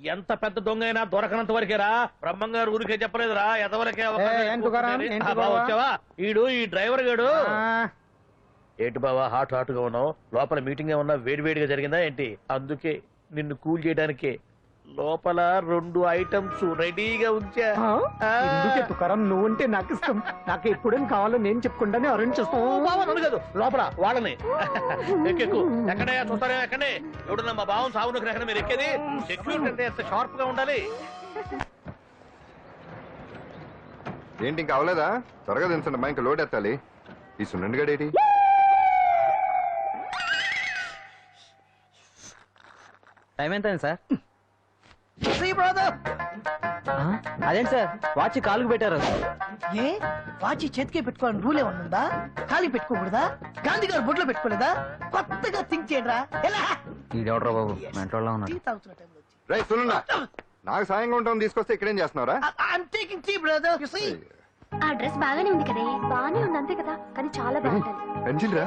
ఎంత పెద్ద దొంగ అయినా దొరకనంత వరకేరా బ్రహ్మంగారు ఊరికే చెప్పలేదురా. ఎదవరకే తుకారాం? వచ్చావా? ఈడు ఈ డ్రైవర్ గాడు. ఏంటి బావా హాట్ హాట్గా ఉన్నావు? లోపల మీటింగ్ ఏమన్నా వేడి వేడిగా జరిగిందా ఏంటి? అందుకే నిన్ను కూల్ చేయడానికే లోపల రెండు ఐటమ్స్ రెడీగా ఉంచా. ఎందుకే తుకారం? నువ్వుంటే నాకు ఇష్టం. నాకు ఎప్పుడేం కావాలో నేను చెప్పుకుంటానే అరేంజ్ చేస్తాను కాదు. లోపల వాళ్ళని. ఎక్కెక్కు. ఎక్కడే చూస్తారే ఎక్కడే. ఎవడన్నా మా బావం సాగునకు ఎక్కడ మీరు ఎక్కేది? సెక్యూరిటీ అంటే ఎంత షార్ప్గా ఉండాలి? ఏంటి ఇంకా అవలేదా? త్వరగా దించండి అమ్మా ఇంకా లోడ్ ఎత్తాలి. ఈ సున్నండి గడేటి? టైం ఎంత సార్? అదేంటి సార్? వాచ్ కాలుకు పెట్టారు. ఏ? వాచి చేతికే పెట్టుకోవాలని రూల్ ఏమన్నా ఉందా ఖాళీ పెట్టుకోకూడదా? గాంధీ గారు బొట్లో పెట్టుకోలేదా? కొత్తగా థింక్ చేయరా ఎలా? బాబు? మెంటోళ్ళ రైట్ నాకు సాయంగా ఉంటాం తీసుకొస్తే ఇక్కడేం చేస్తున్నావురా? I'm taking tea brother you see ఆ డ్రెస్ బాగానే ఉంది కదే. బాగానే ఉంది అంతే కదా. కానీ చాలా బాగుంటుంది. పెన్సిల్ రా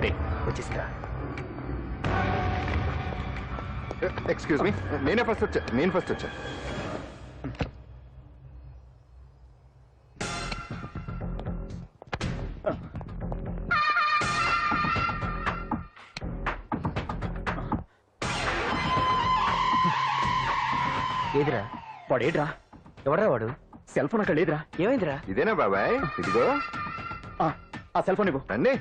ఇస్తాం రే, వచ్చేసిందా ఎక్స్క్యూజ్ మీ నేనే ఫస్ట్ వచ్చా నేను ఫస్ట్ వచ్చా ఏదిరా? వాడేడ్రా? ఎవడరా వాడు? సెల్ ఫోన్ అక్కడ లేదురా. ఏమైందిరా? ఇదేనా బాబాయ్? ఇదిగో. ఆ, ఆ సెల్ ఫోన్ ఇవ్వు. రండి.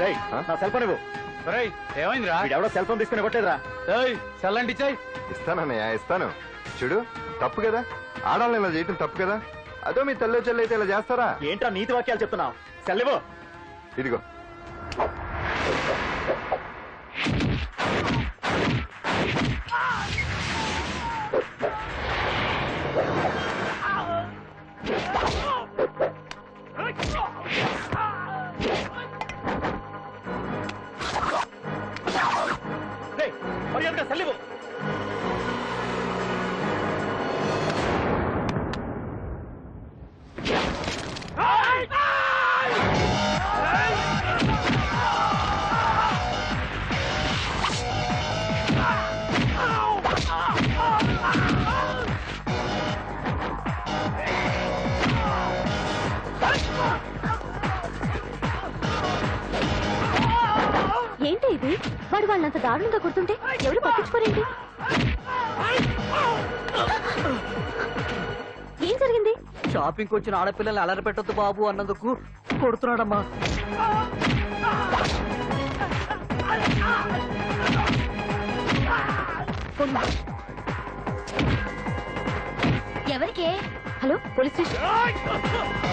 రేయ్, ఆ? నా సెల్ ఫోన్ ఇవ్వు. ఏమైందిరా? వీడెవడో సెల్ ఫోన్ తీసుకుని ఇవ్వట్లేదురా. చల్లండి చాయ్ ఇస్తానన్నయ్య ఇస్తాను. చూడు తప్పు కదా? ఆడాలని ఇలా చేయటం తప్పు కదా? అదో మీ తల్లో చెల్లి అయితే ఇలా చేస్తారా? ఏంట్రా నీతి వాక్యాలు చెప్తున్నావు? సెల్ ఇవ్వు. ఇదిగో. ఇది వాడు వాళ్ళంత దారుణంగా కొడుతుంటే ఎవరు పట్టించుకోరేంటి? ఏం జరిగింది? షాపింగ్ వచ్చిన ఆడపిల్లల్ని అలర పెట్టొద్దు బాబు అన్నందుకు కొడుతున్నాడమ్మా. ఎవరికే? Hello police station?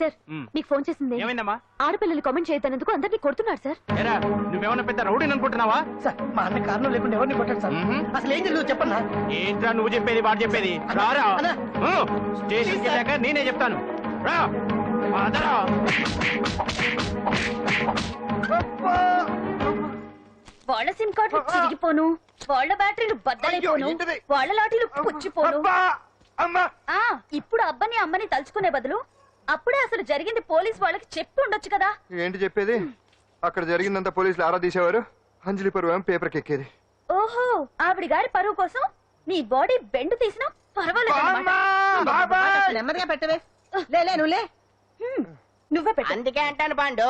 సార్ మీకు ఫోన్ చేసింది. ఏమైందమ్మా? ఆడపిల్లలు కామెంట్ చేయొద్దన్నందుకు అందరినీ కొడుతున్నాడు సార్. ఏరా నువ్వేమన్నా పెద్ద రౌడీని అనుకుంటున్నావా? సార్ మా అన్న కారణం లేకుండా ఎవరిని కొట్టాడు సార్. అసలు ఏం జరిగిందో చెప్పన్నా? ఏంట్రా నువ్వు చెప్పేది వాడు చెప్పేది? రారా. స్టేషన్కి వెళ్ళాక నేనే చెప్తాను. రా. వాళ్ళ సిమ్ కార్డులు చిరిగిపోను. వాళ్ళ బ్యాటరీలు బద్దలైపోను. ఏంటిది? వాళ్ళ లాటీలు పుచ్చిపోను. అబ్బా! అమ్మా. ఆ ఇప్పుడు అబ్బని అమ్మని తలుచుకునే బదులు అప్పుడే అసలు జరిగింది పోలీస్ వాళ్ళకి చెప్పి ఉండొచ్చు కదా. ఏంటి చెప్పేది? అక్కడ జరిగిందంతా పోలీసులు ఆరా తీసేవారు? అంజలి పరువు పేపర్కి ఎక్కేది. ఓహో ఆవిడ గారి పరువు కోసం నీ బాడీ బెండ్ తీసినా పర్వాలేదు నెమ్మదిగా పెట్టవే. లే లే నువ్వు లే. నువ్వే పెట్టు. అందుకే అంటాను పాండు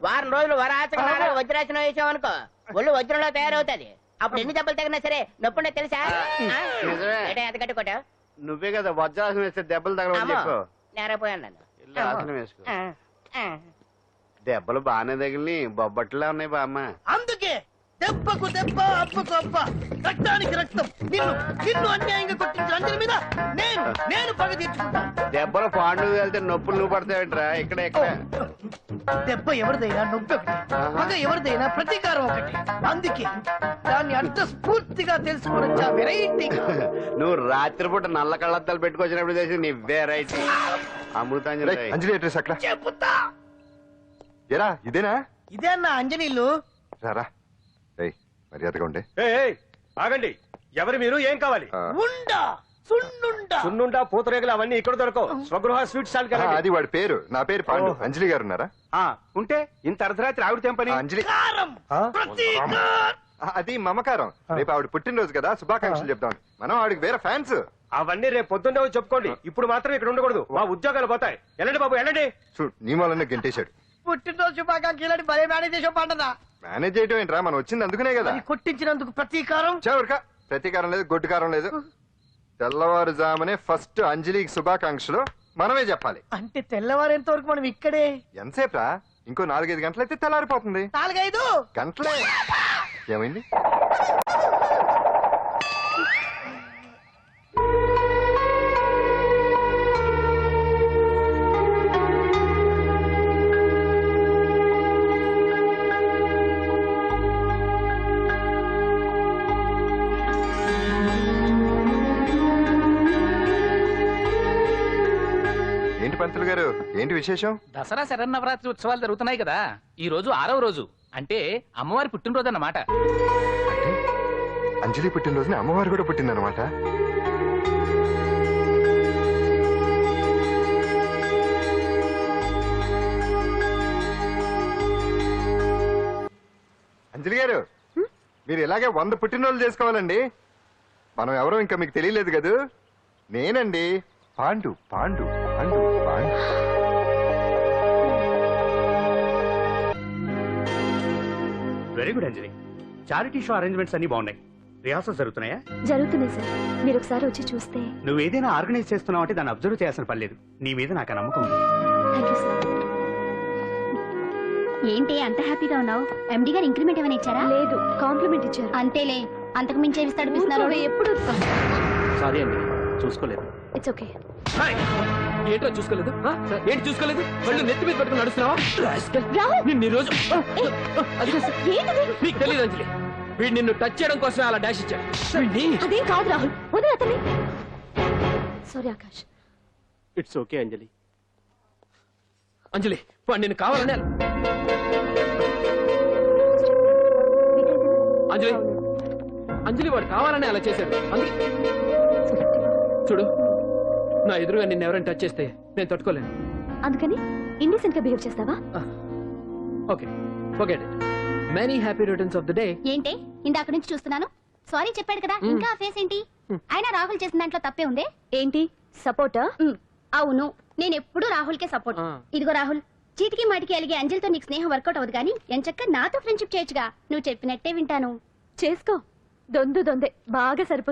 వారం రోజులు వరాచక నాలుగు వజ్రాసనం వేసాం అనుకో ఒళ్ళు వజ్రంలో తయారవుతుంది. అప్పుడు ఎన్ని దెబ్బలు తగినా సరే నొప్పుండే తెలుసా? కట్టుకోటావు నువ్వే కదా వజ్రాసనం వేస్తే దెబ్బలు తగలవని చెప్పు నేరపోయాను నన్ను. ఇల్లు ఆసనం వేసుకో. ఆ, ఆ. దెబ్బలు బాగానే తగిలి బొబ్బట్లా ఉన్నాయి బామ్మ. అందుకే దెబ్బకు దెబ్బ అబ్బకు అబ్బ. రక్తానికి రక్తం. నిన్ను నిన్ను అన్యాయంగా కొట్టించిన మీద నేను నేను పగ తీర్చుకుంటాను దెబ్బలు పాండు వెళ్తే నొప్పులు నువ్వు పడతాయంట్రా ఇక్కడ ఇక్కడ. దెబ్బ ఎవరిదైనా నొప్పి ఒకటి పగ ఎవరిదైనా ప్రతీకారం ఒకటి. అందుకే దాన్ని అర్థ స్ఫూర్తిగా తెలుసుకోవచ్చా వెరైటీగా నువ్వు రాత్రిపూట నల్ల కళ్ళద్దాలు పెట్టుకొచ్చినప్పుడు చేసి నీ వెరైటీ అమృతాంజలి రేయ్, అంజలి అడ్రస్ అక్కడ చెబుతా ఎరా ఇదేనా? ఇదే అన్న అంజనీలు. రారా. రేయ్ మర్యాదగా ఉండే. ఆగండి. ఎవరు మీరు? ఏం కావాలి? ఉండా. సున్నుండా. పూతరేగలు అవన్నీ ఇక్కడ దొరకవు. స్వగృహ స్వీట్ స్టాల్ ఆ, అది వాడి పేరు. నా పేరు పాండు. అంజలి గారు ఉన్నారా? ఉంటే ఇంత అర్ధరాత్రి ఆవిడ తెంపని అంజలి. అది మమకారం. రేపు ఆవిడ పుట్టినరోజు కదా శుభాకాంక్షలు చెప్తాం మనం ఆవిడకి వేరే ఫ్యాన్స్. అవన్నీ రేపు పొద్దున్నే వచ్చి చెప్పుకోండి. ఇప్పుడు మాత్రం ఇక్కడ ఉండకూడదు. మా ఉద్యోగాలు పోతాయి. వెళ్ళండి బాబు వెళ్ళండి. చూడు నీ మూలనే గెంటేశాడు. పుట్టినరోజు శుభాకాంక్షలు. భలే మేనేజ్ చేసావు పంటదా మేనేజ్ చేయటం ఏంట్రా? మనం వచ్చింది అందుకునే కదా. కొట్టించినందుకు ప్రతీకారం? చవరిక ప్రతీకారం లేదు గొడ్డుకారం లేదు. తెల్లవారుజామునే ఫస్ట్ అంజలికి శుభాకాంక్షలు మనమే చెప్పాలి. అంటే తెల్లవారేంత వరకు మనం ఇక్కడే? ఎంతసేపు? ఇంకో నాలుగైదు గంటలైతే తెల్లారిపోతుంది. నాలుగైదు? గంటలే. ఏమైంది? ఏంటి విశేషం? దసరా శరన్నవరాత్రి ఉత్సవాలు జరుగుతున్నాయి కదా. ఈ రోజు ఆరవ రోజు. అంటే అమ్మవారి పుట్టినరోజు అన్నమాట. అంటే అంజలి పుట్టినరోజున అమ్మవారు కూడా పుట్టిందనమాట అంజలి గారు మీరు ఇలాగే వంద పుట్టినరోజులు చేసుకోవాలండి. మనం ఎవరో ఇంకా మీకు తెలియలేదు కదూ? నేనండి. Pandu Pandu Pandu Pandu. Very good Anjali charity show arrangements అన్ని బాగున్నాయి. రిహార్సల్స్ జరుగుతున్నాయా? జరుగుతున్నాయి సార్. మీరు ఒకసారి వచ్చి చూస్తే. నువ్వు ఏదైనా ఆర్గనైజ్ చేస్తున్నావు అంటే దాన్ని అబ్జర్వ్ చేయాల్సిన పని లేదు. నీ మీద నాకు నమ్మకం ఉంది. థ్యాంక్ యూ సార్ ఏంటి అంత హ్యాపీగా ఉన్నావు? ఎండి గారు ఇంక్రిమెంట్ ఏమైనా ఇచ్చారా? లేదు కాంప్లిమెంట్ ఇచ్చారు. అంతేలే అంతకు మించి ఏమి ఎప్పుడు సారీ అండి చూసుకోలేదు. ఇట్స్ ఓకే ఏంటో చూసుకోలేదు? ఏంటి చూసుకోలేదు? వాళ్ళు నెత్తి మీద పట్టుకుని నడుస్తున్నావా? నిన్ను ఈ రోజు నీకు తెలియదు అంజలి. వీడు నిన్ను టచ్ చేయడం కోసం అలా డాష్ ఇచ్చాడు. వీడిని? అదేం కాదు రాహుల్. వదిలే అతని sorry Akash. It's okay Anjali. Anjali వాడు నిన్ను కావాలని అంజలి అంజలి వాడు కావాలని అలా చేశాడు. అందుకే చూడు. నా ఎదురుగా నిన్ను ఎవరైనా టచ్ చేస్తే నేను తట్టుకోలేను. అందుకని ఇండిసెంట్గా బిహేవ్ చేస్తావా okay. Okay many happy returns of the day ఏంటి? ఇందాక నుంచి చూస్తున్నాను. సారీ చెప్పాడు కదా. ఇంకా ఆ ఫేస్ ఏంటి? అయినా రాహుల్ చేసిన దాంట్లో తప్పే ఉంది? ఏంటి? సపోర్ట్ అవును. నేను ఎప్పుడు రాహుల్ కే సపోర్ట్. ఇదిగో రాహుల్ చీటికి మాటికి అలిగే అంజలితో నీకు స్నేహం వర్కౌట్ అవ్వదు కానీ ఎంచక్క నాతో ఫ్రెండ్షిప్ చేయొచ్చుగా. నువ్వు చెప్పినట్టే వింటాను. చేసుకో. దొందు దొందే. బాగా సరిపోతుంది.